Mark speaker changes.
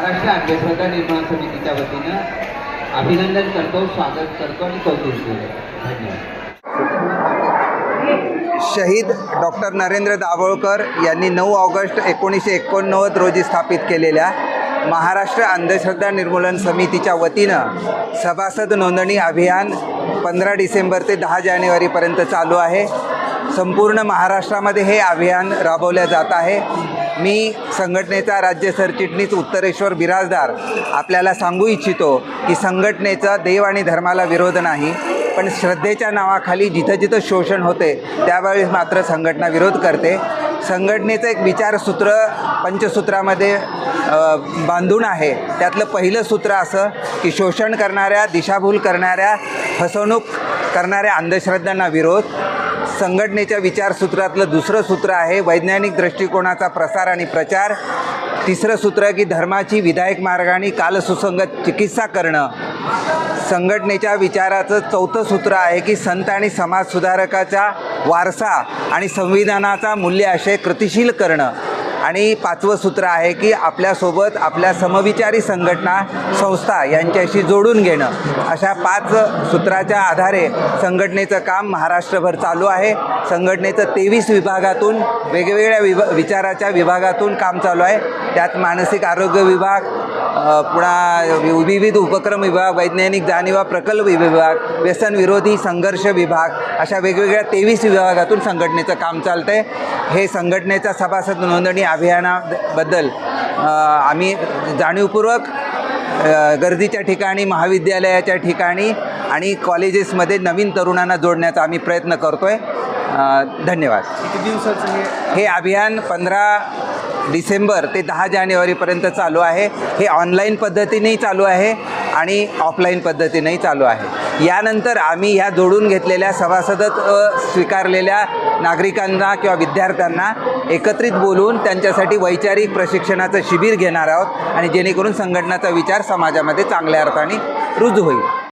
Speaker 1: महाराष्ट्र अंधश्रद्धा निर्माण समितीच्या वतीनं अभिनंदन करतो स्वागत करतो आणि कौतुक करतो. धन्यवाद.
Speaker 2: शहीद डॉक्टर नरेंद्र दाभोळकर यांनी नऊ ऑगस्ट एकोणीसशे एकोणनव्वद रोजी स्थापित केलेल्या महाराष्ट्र अंधश्रद्धा निर्मूलन समितीच्या वतीनं सभासद नोंदणी अभियान पंधरा डिसेंबर ते दहा जानेवारीपर्यंत चालू आहे. संपूर्ण महाराष्ट्रामध्ये हे अभियान राबवल्या जात आहे. मी संघटनेचा राज्य सरचिटणीस उत्तरेश्वर बिराजदार आपल्याला सांगू इच्छितो की संघटनेचा देव आणि धर्माला विरोध नाही पण श्रद्धेच्या नावाखाली जिथं जिथं शोषण होते त्यावेळेस मात्र संघटना विरोध करते. संघटनेचं एक विचारसूत्र पंचसूत्रामध्ये बांधून आहे. त्यातलं पहिलं सूत्र असं की शोषण करणाऱ्या दिशाभूल करणाऱ्या फसवणूक करणाऱ्या अंधश्रद्धांना विरोध. संघटनेच्या विचारसूत्रातलं दुसरं सूत्र आहे वैज्ञानिक दृष्टिकोनाचा प्रसार आणि प्रचार. तिसरं सूत्र की धर्माची विधायक मार्गाने कालसुसंगत चिकित्सा करणं. संघटनेच्या विचाराचं चौथं सूत्र आहे की संत आणि समाजसुधारकाच्या वारसा आणि संविधानाचा मूल्य आशय कृतिशील करणं. आणि पाचवं सूत्र आहे की आपल्यासोबत आपल्या समविचारी संघटना संस्था यांच्याशी जोडून घेणं. अशा पाच सूत्राच्या आधारे संघटनेचं काम महाराष्ट्रभर चालू आहे. संघटनेचं तेवीस विभागातून वेगवेगळ्या विभा विचाराच्या विभागातून काम चालू आहे. त्यात मानसिक आरोग्य विभाग पुन्हा विविध उपक्रम विभाग वैज्ञानिक जाणीवा प्रकल्प विभाग व्यसन विरोधी संघर्ष विभाग अशा वेगवेगळ्या तेवीस विभागातून संघटनेचं काम चालतं आहे हे संघटनेचा सभासद नोंदणी अभियानाबद्दल आम्ही जाणीवपूर्वक गर्दीच्या ठिकाणी महाविद्यालयाच्या ठिकाणी आणि कॉलेजेसमध्ये नवीन तरुणांना जोडण्याचा आम्ही प्रयत्न करतो आहे धन्यवाद.
Speaker 3: किती दिवसाचं हे
Speaker 2: अभियान पंधरा डिसेंबर ते दहा जानेवारीपर्यंत चालू आहे. हे ऑनलाईन पद्धतीनेही चालू आहे आणि ऑफलाईन पद्धतीनेही चालू आहे. यानंतर आम्ही ह्या जोडून घेतलेल्या सभासदत स्वीकारलेल्या नागरिकांना किंवा विद्यार्थ्यांना एकत्रित बोलून त्यांच्यासाठी वैचारिक प्रशिक्षणाचं शिबिर घेणार आहोत आणि जेणेकरून संघटनाचा विचार समाजामध्ये चांगल्या अर्थाने रुजू होईल.